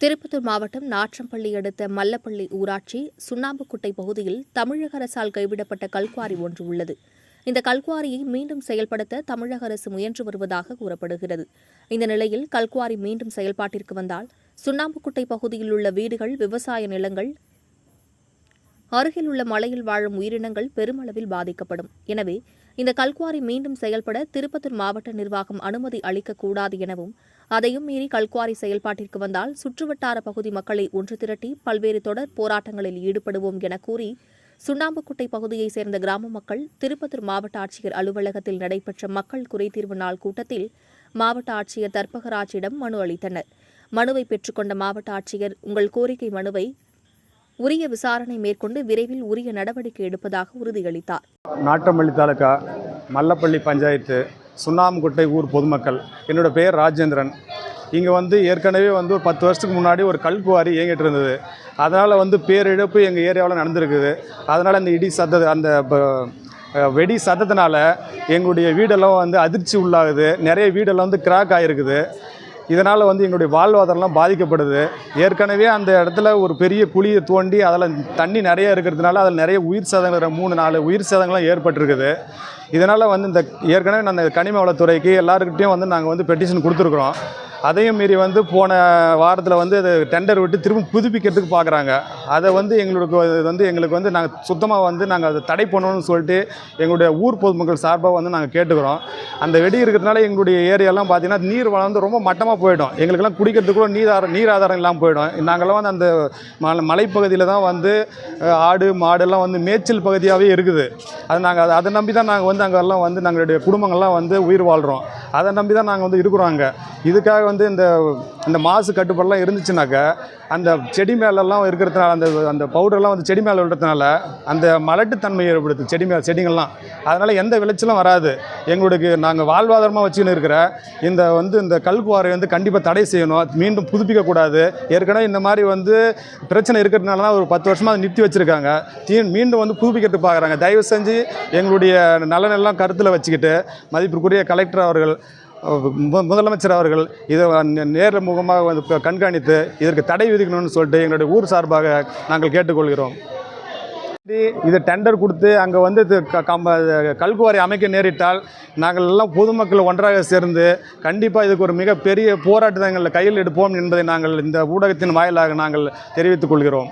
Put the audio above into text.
திருப்பத்தூர் மாவட்டம் நாற்றம்பள்ளி அடுத்த மல்லப்பள்ளி ஊராட்சி சுண்ணாம்புக்குட்டை பகுதியில் தமிழக அரசால் கைவிடப்பட்ட கல்குவாரி ஒன்று உள்ளது. இந்த கல்குவாரியை மீண்டும் செயல்படுத்த தமிழக அரசு முயன்று வருவதாக கூறப்படுகிறது. இந்த நிலையில் கல்குவாரி மீண்டும் செயல்பாட்டிற்கு வந்தால் சுண்ணாம்புக்குட்டை பகுதியில் உள்ள வீடுகள் விவசாய நிலங்கள் அருகில் உள்ள மலையில் வாழும் உயிரினங்கள் பெருமளவில் பாதிக்கப்படும். எனவே இந்த கல்குவாரி மீண்டும் செயல்பட திருப்பத்தூர் மாவட்ட நிர்வாகம் அனுமதி அளிக்கக்கூடாது எனவும் அதையும் மீறி கல்குவாரி செயல்பாட்டிற்கு வந்தால் சுற்றுவட்டார பகுதி மக்களை ஒன்று திரட்டி பல்வேறு தொடர் போராட்டங்களில் ஈடுபடுவோம் என கூறி சுண்ணாம்புக்குட்டை பகுதியைச் சேர்ந்த கிராம மக்கள் திருப்பத்தூர் மாவட்ட ஆட்சியர் அலுவலகத்தில் நடைபெற்ற மக்கள் குறைதீர்வு நாள் கூட்டத்தில் மாவட்ட ஆட்சியர் தர்பகராஜிடம் மனு அளித்தனர். மனுவை பெற்றுக்கொண்ட மாவட்ட ஆட்சியர் உங்கள் கோரிக்கை மனுவை உரிய விசாரணை மேற்கொண்டு விரைவில் உரிய நடவடிக்கை எடுப்பதாக உறுதியளித்தார். நாட்டமல்லி தாலுகா மல்லப்பள்ளி பஞ்சாயத்து சுண்ணாம்புக்குட்டை ஊர் பொதுமக்கள். என்னோட பெயர் ராஜேந்திரன். இங்கே வந்து ஏற்கனவே வந்து ஒரு பத்து வருஷத்துக்கு முன்னாடி ஒரு கல்குவாரி இயங்கிட்டு இருந்தது. அதனால் வந்து பேரிழப்பு எங்கள் ஏரியாவில் நடந்திருக்குது. அதனால் அந்த இடி சத்த அந்த ப- வெடி சத்தத்தினால எங்களுடைய வீடெல்லாம் வந்து அதிர்ச்சி உள்ளாகுது. நிறைய வீடெல்லாம் வந்து கிராக் ஆகிருக்குது இதனால் வந்து எங்களுடைய வாழ்வாதாரம்லாம் பாதிக்கப்படுது. ஏற்கனவே அந்த இடத்துல ஒரு பெரிய குழியை தோண்டி அதில் தண்ணி நிறைய இருக்கிறதுனால அதில் நிறைய உயிர் சேதங்கள் மூணு நாலு உயிர் சேதங்கள்லாம் ஏற்பட்டிருக்குது. இதனால் வந்து இந்த ஏற்கனவே நான் இந்த கனிம வளத்துறைக்கு எல்லாருக்கிட்டையும் வந்து நாங்கள் வந்து பெட்டிஷன் கொடுத்துருக்குறோம். அதையும் மீறி வந்து போன வாரத்தில் வந்து அது டெண்டர் விட்டு திரும்ப புதுப்பிக்கிறதுக்கு பார்க்குறாங்க அதை வந்து எங்களுக்கு வந்து எங்களுக்கு வந்து நாங்கள் சுத்தமாக வந்து நாங்கள் அதை தடை பண்ணணும்னு சொல்லிட்டு எங்களுடைய ஊர் பொதுமக்கள் சார்பாக வந்து நாங்கள் கேட்டுக்கிறோம். அந்த வெடி இருக்கிறதுனால எங்களுடைய ஏரியாலாம் பார்த்தீங்கன்னா நீர் வளம் வந்து ரொம்ப மட்டமாக போயிடும். எங்களுக்கெல்லாம் குடிக்கிறதுக்கு கூட நீர் ஆதாரம் நீர் ஆதாரம் இல்லாமல் போயிடும். நாங்கள்லாம் வந்து அந்த மலை மலைப்பகுதியில் தான் வந்து ஆடு மாடெல்லாம் வந்து மேய்ச்சல் பகுதியாகவே இருக்குது. அது நாங்கள் அதை அதை நம்பி தான் நாங்கள் வந்து அங்கெல்லாம் வந்து நாங்களுடைய குடும்பங்கள்லாம் வந்து உயிர் வாழ்கிறோம் அதை நம்பி தான் நாங்கள் வந்து இருக்கிறோம் அங்கே. இதுக்காக வந்து வந்து இந்த இந்த மாசு கட்டுப்பாடெல்லாம் இருந்துச்சுனாக்கா அந்த செடி மேலெல்லாம் இருக்கிறதுனால அந்த அந்த பவுடர்லாம் வந்து செடி மேலே விடுறதுனால அந்த மலட்டுத்தன்மை ஏற்படுது செடி மேலே செடிங்கள்லாம். அதனால் எந்த விளைச்சலும் வராது. எங்களுக்கு நாங்கள் வாழ்வாதாரமாக வச்சுன்னு இருக்கிற இந்த வந்து இந்த கல்குவாரை வந்து கண்டிப்பாக தடை செய்யணும். மீண்டும் புதுப்பிக்கக்கூடாது. ஏற்கனவே இந்த மாதிரி வந்து பிரச்சனை இருக்கிறதுனால தான் ஒரு பத்து வருஷமாக அதை நிறுத்தி வச்சுருக்காங்க. தீ மீண்டும் வந்து புதுப்பிக்கிறதுக்கு பார்க்குறாங்க தயவு செஞ்சு எங்களுடைய நலனெல்லாம் கருத்தில் வச்சுக்கிட்டு மதிப்பிற்குரிய கலெக்டர் அவர்கள் முதலமைச்சர் அவர்கள் இதை நேரில் முகமாக வந்து க- கண்காணித்து இதற்கு தடை விதிக்கணும்னு சொல்லிட்டு எங்களுடைய ஊர் சார்பாக நாங்கள் கேட்டுக்கொள்கிறோம். இது- டெண்டர் கொடுத்து அங்கே வந்து இது க- கல்குவாரி அமைக்க நேரிட்டால் நாங்கள் எல்லாம் பொதுமக்கள் ஒன்றாக சேர்ந்து கண்டிப்பாக இதுக்கு ஒரு மிகப்பெரிய போராட்டங்களை கையில் எடுப்போம் என்பதை நாங்கள் இந்த ஊடகத்தின் வாயிலாக நாங்கள் தெரிவித்துக் கொள்கிறோம்.